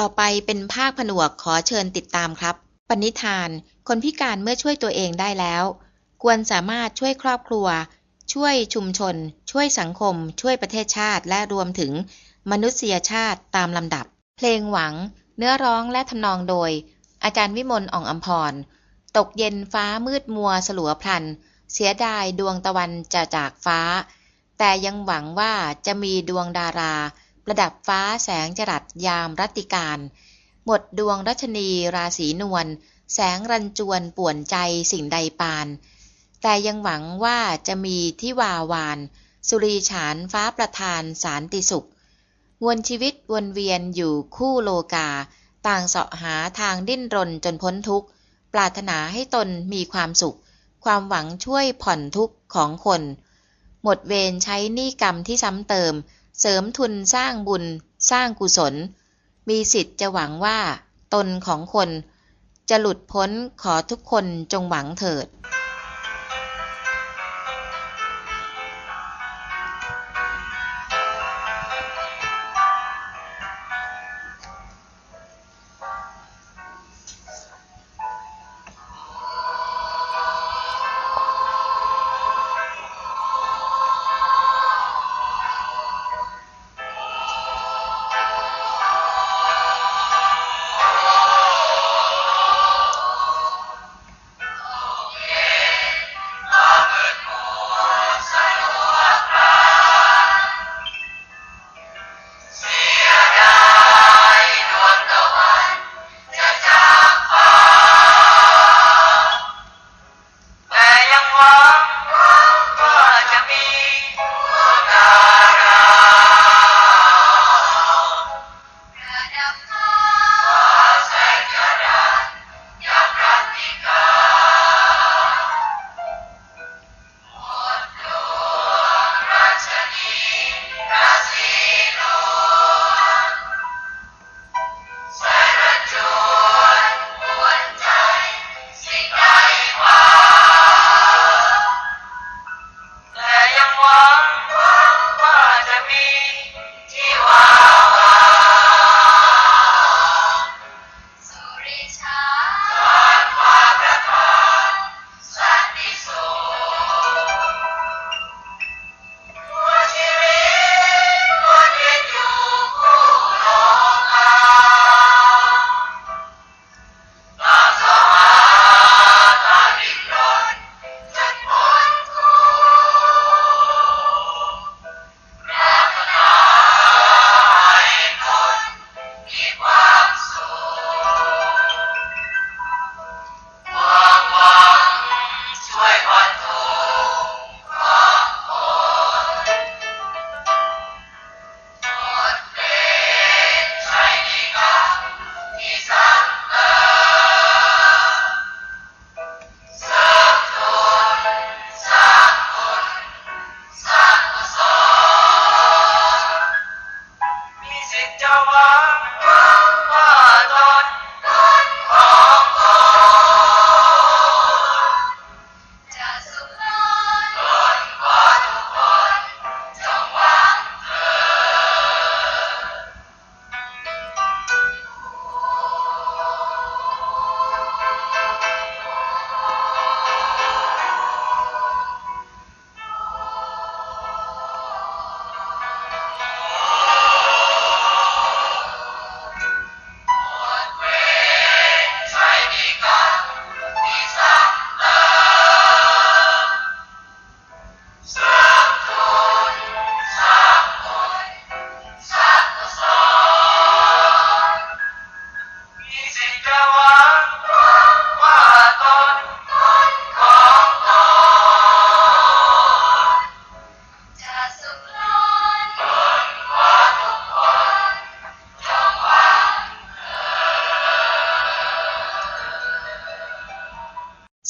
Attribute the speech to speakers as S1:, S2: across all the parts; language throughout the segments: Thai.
S1: ต่อไปเป็นภาคผนวกขอเชิญติดตามครับ ปณิธาน คนพิการเมื่อช่วยตัวเองได้แล้ว ควรสามารถช่วยครอบครัว ช่วยชุมชน ช่วยสังคม ช่วยประเทศชาติ และรวมถึง มนุษยชาติตามลำดับ เพลงหวัง เนื้อร้องและทำนองโดย อาจารย์วิมลอ่องอัมพร ตกเย็นฟ้ามืดมัวสลัวพลัน เสียดายดวงตะวันจะจากฟ้า แต่ยังหวังว่าจะมีดวงดารา ระดับฟ้าแสงจรัสยามรัติการ หมดดวงรัชนีราศีนวลแสงรันจวนป่วนใจสิ่งใดปาน แต่ยังหวังว่าจะมีที่วาวาน สุรีฉานฟ้าประทานสารติสุขวลชีวิตวนเวียนอยู่คู่โลกา ต่างเสาะหาทางดิ้นรนจนพ้นทุกข์ ปรารถนาให้ตนมีความสุข ความหวังช่วยผ่อนทุกข์ของคน หมดเวรใช้หนี้กรรมที่ซ้ำเติม เสริมทุนสร้างบุญ สร้างกุศล มีสิทธิ์จะหวังว่า ตนของคน จะหลุดพ้นขอทุกคนจงหวังเถิด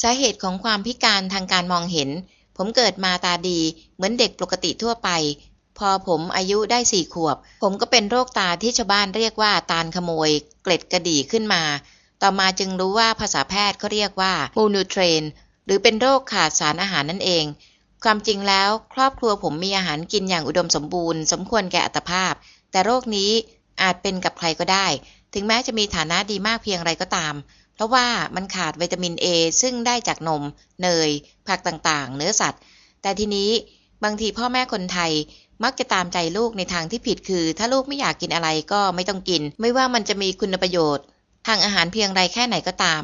S2: สาเหตุของความ
S1: พิการทางการมองเห็น ผมเกิดมาตาดีเหมือนเด็กปกติทั่วไป พอผมอายุได้สี่ขวบ ผมก็เป็นโรคตาที่ชาวบ้านเรียกว่าตาขโมย เกล็ดกระดี่ขึ้นมา ต่อมาจึงรู้ว่าภาษาแพทย์เขาเรียกว่ามูนูเทรนหรือเป็นโรคขาดสารอาหารนั่นเอง ความจริงแล้ว ครอบครัวผมมีอาหารกินอย่างอุดมสมบูรณ์ สมควรแก่อัตภาพ แต่โรคนี้อาจเป็นกับใครก็ได้ ถึงแม้จะมีฐานะดีมากเพียงไรก็ตาม ราะว่ามันขาดวิตามิน A ซึ่งได้จากนม เนย ผักต่างๆ เนื้อสัตว์ แต่ทีนี้บางทีพ่อแม่คนไทยมักจะตามใจลูกในทางที่ผิดคือ ถ้าลูกไม่อยากกินอะไรก็ไม่ต้องกิน ไม่ว่ามันจะมีคุณประโยชน์ ทางอาหารเพียงไรแค่ไหนก็ตาม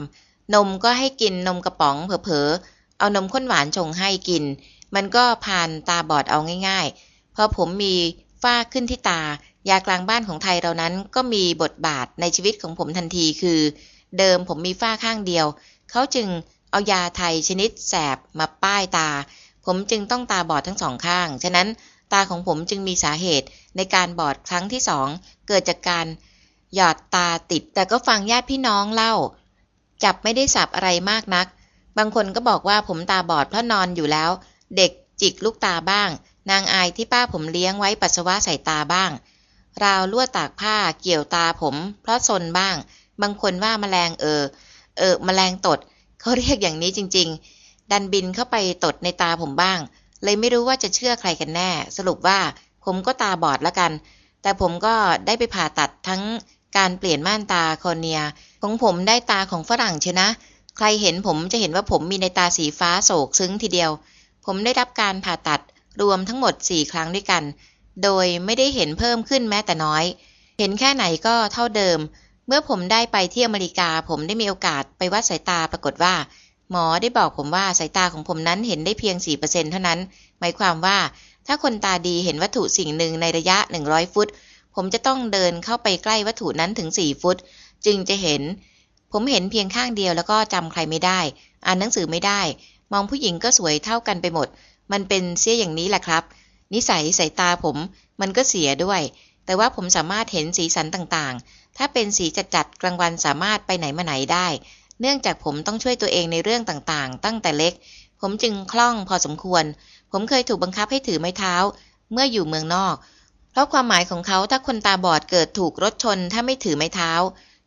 S1: นมก็ให้กินนมกระป๋องเผลอๆเอานมข้นหวานชงให้กิน มันก็พานตาบอดเอาง่ายๆพอผมมีฝ้าขึ้นที่ตายากลางบ้านของไทยเรานั้นก็มีบทบาทในชีวิตของผมทันทีคือ เดิมผมมีฝ้าข้างเดียว เขาจึงเอายาไทยชนิดแสบมาป้ายตา ผมจึงต้องตาบอดทั้งสองข้าง ฉะนั้นตาของผมจึงมีสาเหตุในการบอดครั้งที่สองเกิดจากการหยอดตาติด แต่ก็ฟังญาติพี่น้องเล่า จับไม่ได้สับอะไรมากนัก บางคนก็บอกว่าผมตาบอดเพราะนอนอยู่แล้ว เด็กจิกลูกตาบ้าง นางอายที่ป้าผมเลี้ยงไว้ปัสสาวะใส่ตาบ้าง ราวลวดตากผ้าเกี่ยวตาผม เพราะซนบ้าง บางคนว่าแมลงเออ เออ แมลงตดเขาเรียกอย่างนี้จริง ๆ ดันบินเข้าไปตดในตาผมบ้าง เลยไม่รู้ว่าจะเชื่อใครกันแน่ สรุปว่าผมก็ตาบอดละกัน แต่ผมก็ได้ไปผ่าตัดทั้งการเปลี่ยนม่านตาคอเนีย ของผมได้ตาของฝรั่งเชนะ ใครเห็นผมจะเห็นว่าผมมีในตาสีฟ้าโศกซึ้งทีเดียว ผมได้รับการผ่าตัดรวมทั้งหมด 4 ครั้งด้วยกัน โดยไม่ได้เห็นเพิ่มขึ้นแม้แต่น้อย เห็นแค่ไหนก็เท่าเดิม เมื่อผมได้ไปที่อเมริกา ผมได้มีโอกาสไปวัดสายตาปรากฏว่า หมอได้บอกผมว่าสายตาของผมนั้นเห็นได้เพียง 4%เท่านั้น หมายความว่า ถ้าคนตาดีเห็นวัตถุสิ่งหนึ่งในระยะ 100 ฟุต ผมจะต้องเดินเข้าไปใกล้วัตถุนั้นถึง 4 ฟุต จึงจะเห็น ผมเห็นเพียงข้างเดียวแล้วก็จำใครไม่ได้ อ่านหนังสือไม่ได้ มองผู้หญิงก็สวยเท่ากันไปหมด มันเป็นเสียอย่างนี้แหละครับ นิสัยสายตาผมมันก็เสียด้วย แต่ว่าผมสามารถเห็นสีสันต่างๆ ถ้าเป็นสีจัดๆกลางวันสามารถไปไหนมาไหนได้ เนื่องจากผมต้องช่วยตัวเองในเรื่องต่างๆ ตั้งแต่เล็ก ผมจึงคล่องพอสมควร ผมเคยถูกบังคับให้ถือไม้เท้า เมื่ออยู่เมืองนอก เพราะความหมายของเขาถ้าคนตาบอดเกิดถูกรถชน ถ้าไม่ถือไม้เท้า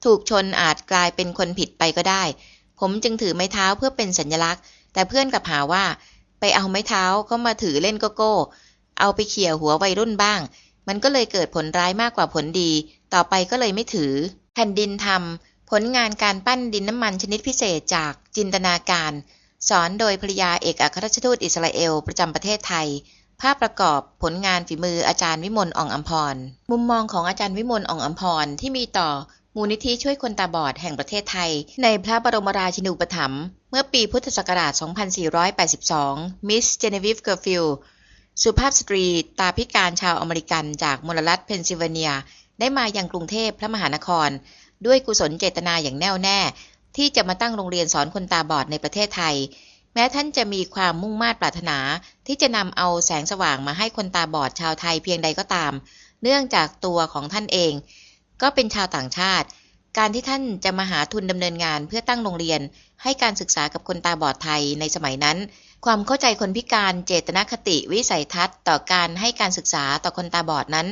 S1: ถูกชนอาจกลายเป็นคนผิดไปก็ได้ ผมจึงถือไม้เท้าเพื่อเป็นสัญลักษณ์ แต่เพื่อนกลับหาว่า ไปเอาไม้เท้าก็มาถือเล่นโกโก้ เอาไปเขี่ยหัววัยรุ่นบ้าง มันก็เลยเกิดผลร้ายมากกว่าผลดี ต่อไปก็เลยไม่ถือ แผ่นดินทำผลงานการปั้นดินน้ำมันชนิดพิเศษจากจินตนาการ สอนโดยภรรยาเอกอัครราชทูตอิสราเอลประจำประเทศไทย ภาพประกอบผลงานฝีมืออาจารย์วิมลอ่องอัมพร มุมมองของอาจารย์วิมลอ่องอัมพรที่มีต่อมูลนิธิช่วยคนตาบอดแห่งประเทศไทย ในพระบรมราชินูปถัมภ์เมื่อปีพุทธศักราช 2482 มิสเจเนวิฟเกอร์ฟิลสุภาพสตรีตาพิการชาวอเมริกันจากมลรัฐเพนซิลเวเนีย ได้มาอยังกรุงเทพพระมหานคร ด้วยกุศลเจตนาอย่างแน่วแน่ ที่จะมาตั้งโรงเรียนสอนคนตาบอดในประเทศไทย แม้ท่านจะมีความมุ่งมา่ปรารถนา ที่จะนำเอาแสงสว่างมาให้คนตาบอดชาวไทยเพียงใดก็ตาม เนื่องจากตัวของท่านเอง ก็เป็นชาวต่างชาติ การที่ท่านจะมาหาทุนดำเนินงานเพื่อตั้งโรงเรียน ให้การศึกษากับคนตาบอดไทยในสมัยนั้นความเข้าใจคนพิการเจตนคติวิสัยทัศน์ ต่อการให้การศึกษาต่อคนตาบอดนั้น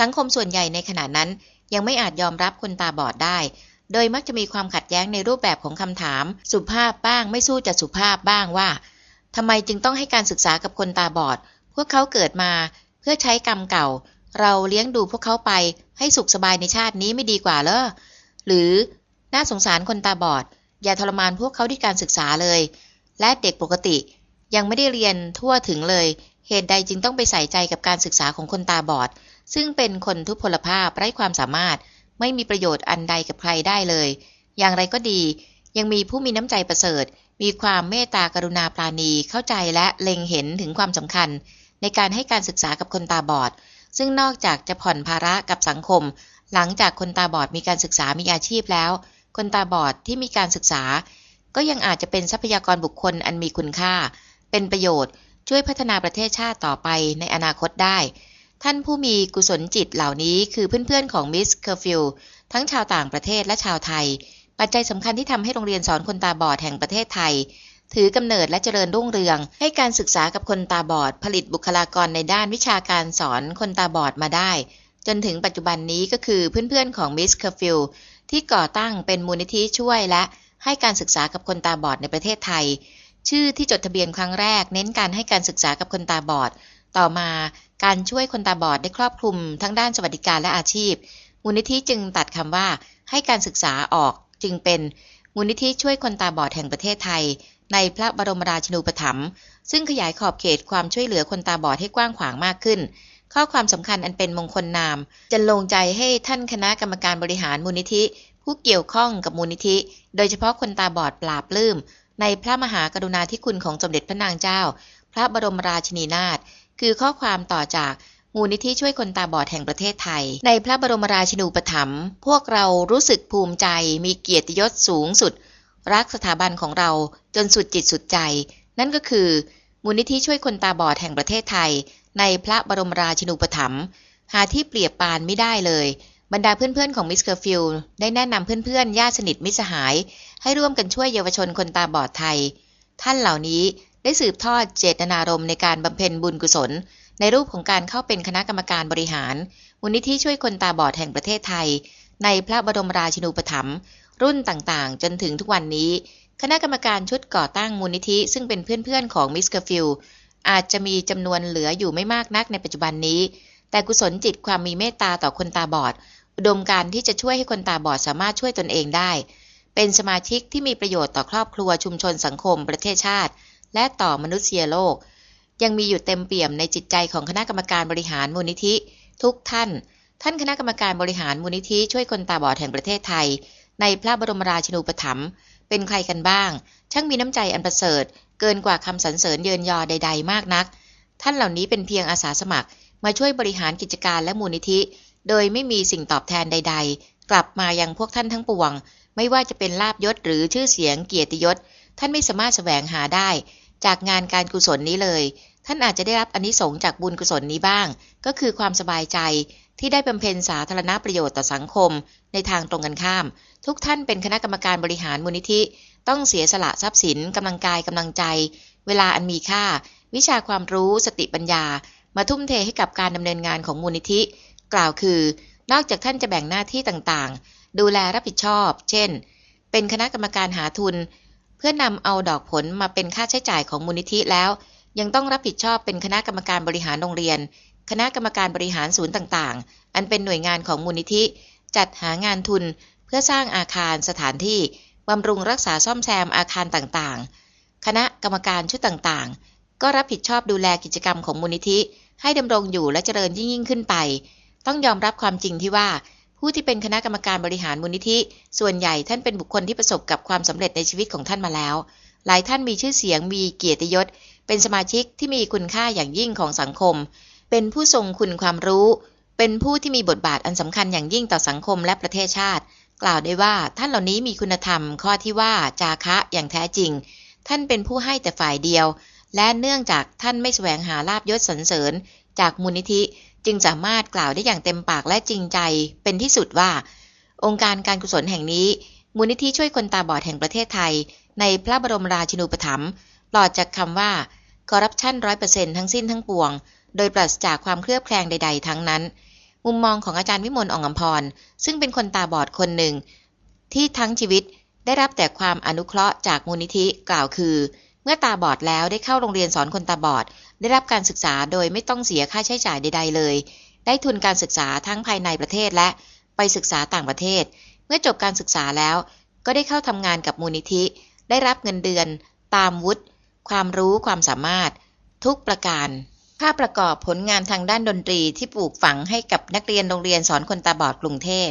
S1: สังคมส่วนใหญ่ในขณะนั้นยังไม่อาจยอมรับคนตาบอดได้ โดยมักจะมีความขัดแย้งในรูปแบบของคำถาม สุภาพบ้างไม่สู้จะสุภาพบ้างว่าทำไมจึงต้องให้การศึกษากับคนตาบอด พวกเขาเกิดมา เพื่อใช้กรรมเก่า เราเลี้ยงดูพวกเขาไป ให้สุขสบายในชาตินี้ไม่ดีกว่าเหรอหรือน่าสงสารคนตาบอด อย่าทรมานพวกเขาที่การศึกษาเลย และเด็กปกติ ยังไม่ได้เรียนทั่วถึงเลย เหตุใดจึงต้องไปใส่ใจกับการศึกษาของคนตาบอด ซึ่งเป็นคนทุพพลภาพไร้ความสามารถ ไม่มีประโยชน์อันใดกับใครได้เลย อย่างไรก็ดี ยังมีผู้มีน้ำใจประเสริฐ มีความเมตตากรุณาปราณีเข้าใจและเล็งเห็นถึงความสำคัญ ในการให้การศึกษากับคนตาบอด ซึ่งนอกจากจะผ่อนภาระกับสังคม หลังจากคนตาบอดมีการศึกษามีอาชีพแล้ว คนตาบอดที่มีการศึกษา ก็ยังอาจจะเป็นทรัพยากรบุคคลอันมีคุณค่า เป็นประโยชน์ช่วยพัฒนาประเทศชาติต่อไปในอนาคตได้ ท่านผู้มีกุศลจิตเหล่านี้คือเพื่อนๆของมิสเคอร์ฟิลทั้งชาวต่างประเทศและชาวไทย ปัจจัยสำคัญที่ทำให้โรงเรียนสอนคนตาบอดแห่งประเทศไทย ถือกำเนิดและเจริญรุ่งเรือง ให้การศึกษากับคนตาบอด ผลิตบุคลากรในด้านวิชาการสอนคนตาบอดมาได้ จนถึงปัจจุบันนี้ก็คือเพื่อนๆของมิสเคอร์ฟิลที่ก่อตั้งเป็นมูลนิธิช่วยและให้การศึกษากับคนตาบอดในประเทศไทย ชื่อที่จดทะเบียนครั้งแรก เน้นการให้การศึกษากับคนตาบอด ต่อมาการช่วยคนตาบอดได้ครอบคลุมทั้งด้านสวัสดิการและอาชีพ มูลนิธิจึงตัดคำว่าให้การศึกษาออกจึงเป็นมูลนิธิช่วยคนตาบอดแห่งประเทศไทย ในพระบรมราชินูปถัมภ์ซึ่งขยายขอบเขตความช่วยเหลือคนตาบอดให้กว้างขวางมากขึ้น ข้อความสำคัญอันเป็นมงคลนามจะลงใจให้ท่านคณะกรรมการบริหารมูลนิธิ ผู้เกี่ยวข้องกับมูลนิธิ โดยเฉพาะคนตาบอดปราบปลื้มในพระมหากรุณาธิคุณของสมเด็จพระนางเจ้า พระบรมราชินีนาถ คือข้อความต่อจากมูลนิธิช่วยคนตาบอดแห่งประเทศไทย ในพระบรมราชินูปถัมภ์พวกเรารู้สึกภูมิใจมีเกียรติยศสูงสุด รักสถาบันของเราจนสุดจิตสุดใจ นั่นก็คือ มูลนิธิช่วยคนตาบอดแห่งประเทศไทย ในพระบรมราชินูปถัมภ์หาที่เปรียบปานไม่ได้เลย บรรดาเพื่อนๆของมิสเกอร์ฟิลด์ได้แนะนำเพื่อนๆญาติสนิทมิสหาย ให้ร่วมกันช่วยเยาวชนคนตาบอดไทย ท่านเหล่านี้ ได้สืบทอดเจตนารมณ์ในการบำเพ็ญบุญกุศล ในรูปของการเข้าเป็นคณะกรรมการบริหารมูลนิธิช่วยคนตาบอดแห่งประเทศไทย ในพระบรมราชินูปถัมภ์รุ่นต่างๆ จนถึงทุกวันนี้ คณะกรรมการชุดก่อตั้งมูลนิธิ ซึ่งเป็นเพื่อนๆของมิสเกอร์ฟิลอาจจะมีจำนวนเหลืออยู่ไม่มากนักในปัจจุบันนี้ แต่กุศลจิตความมีเมตตาต่อคนตาบอด อุดมการที่จะช่วยให้คนตาบอดสามารถช่วยตนเองได้ เป็นสมาชิกที่มีประโยชน์ต่อครอบครัวชุมชนสังคมประเทศชาติ และต่อมนุษยโลก ยังมีอยู่เต็มเปี่ยมในจิตใจของคณะกรรมการบริหารมูลนิธิ ทุกท่าน ท่านคณะกรรมการบริหารมูลนิธิช่วยคนตาบอดแห่งประเทศไทย ในพระบรมราชินูปถัมภ์เป็นใครกันบ้าง ช่างมีน้ำใจอันประเสริฐ เกินกว่าคำสรรเสริญเยินยอใด ๆ มากนัก ท่านเหล่านี้เป็นเพียงอาสาสมัคร มาช่วยบริหารกิจการและมูลนิธิ โดยไม่มีสิ่งตอบแทนใด ๆ กลับมายังพวกท่านทั้งปวง ไม่ว่าจะเป็นลาบยศหรือชื่อเสียงเกียรติยศ ท่านไม่สามารถแสวงหาได้ จากงานการกุศลนี้เลย ท่านอาจจะได้รับอนนิสงส์จากบุญกุศลนี้บ้าง ก็คือความสบายใจที่ได้บำเพ็ญสาธารณประโยชน์ต่อสังคม ในทางตรงกันข้าม ทุกท่านเป็นคณะกรรมการบริหารมูลนิธิ ต้องเสียสละทรัพย์สินกำลังกายกำลังใจ เวลาอันมีค่า วิชาความรู้สติปัญญา มาทุ่มเทให้กับการดำเนินงานของมูลนิธิ กล่าวคือ นอกจากท่านจะแบ่งหน้าที่ต่างๆ ดูแลรับผิดชอบ เช่น เป็นคณะกรรมการหาทุน เพื่อนำเอาดอกผลมาเป็นค่าใช้จ่ายของมูลนิธิแล้ว ยังต้องรับผิดชอบเป็นคณะกรรมการบริหารโรงเรียน คณะกรรมการบริหารศูนย์ต่างๆ อันเป็นหน่วยงานของมูลนิธิ จัดหางานทุน เพื่อสร้างอาคารสถานที่บำรุงรักษาซ่อมแซมอาคารต่างๆ คณะกรรมการชุดต่างๆ ก็รับผิดชอบดูแลกิจกรรมของมูลนิธิ ให้ดำรงอยู่และเจริญยิ่งยิ่งขึ้นไป ต้องยอมรับความจริงที่ว่า ผู้ที่เป็นคณะกรรมการบริหารมูลนิธิ ส่วนใหญ่ท่านเป็นบุคคลที่ประสบกับความสำเร็จในชีวิตของท่านมาแล้ว หลายท่านมีชื่อเสียงมีเกียรติยศ เป็นสมาชิกที่มีคุณค่าอย่างยิ่งของสังคม เป็นผู้ทรงคุณความรู้ เป็นผู้ที่มีบทบาทอันสำคัญอย่างยิ่งต่อสังคมและประเทศชาติ กล่าวได้ว่าท่านเหล่านี้มีคุณธรรม ข้อที่ว่าจาคะอย่างแท้จริง ท่านเป็นผู้ให้แต่ฝ่ายเดียว และเนื่องจากท่านไม่แสวงหาลาบยศสรรเสริญ จากมูลนิธิ จึงสามารถกล่าวได้อย่างเต็มปากและจริงใจเป็นที่สุดว่า องค์การการกุศลแห่งนี้ มูลนิธิช่วยคนตาบอดแห่งประเทศไทย ในพระบรมราชินูปถัมภ์ปลอดจากคำว่าคอร์รัปชันร้อยเปอร์เซ็นทั้งสิ้นทั้งปวง โดยปราศจากความเคลือบแคลงใด ๆ ทั้งนั้น มุมมองของอาจารย์วิมลอ่องอำพร ซึ่งเป็นคนตาบอดคนหนึ่ง ที่ทั้งชีวิตได้รับแต่ความอนุเคราะห์จากมูลนิธิกล่าวคือ เมื่อตาบอดแล้วได้เข้าโรงเรียนสอนคนตาบอด ได้รับการศึกษาโดยไม่ต้องเสียค่าใช้จ่ายใด ๆ เลย ได้ทุนการศึกษาทั้งภายในประเทศและไปศึกษาต่างประเทศ เมื่อจบการศึกษาแล้ว ก็ได้เข้าทำงานกับมูลนิธิ ได้รับเงินเดือน ตามวุฒิความรู้ความสามารถ ทุกประการค่าประกอบผลงานทางด้านดนตรีที่ปลูกฝังให้กับนักเรียนโรงเรียนสอนคนตาบอดกรุงเทพ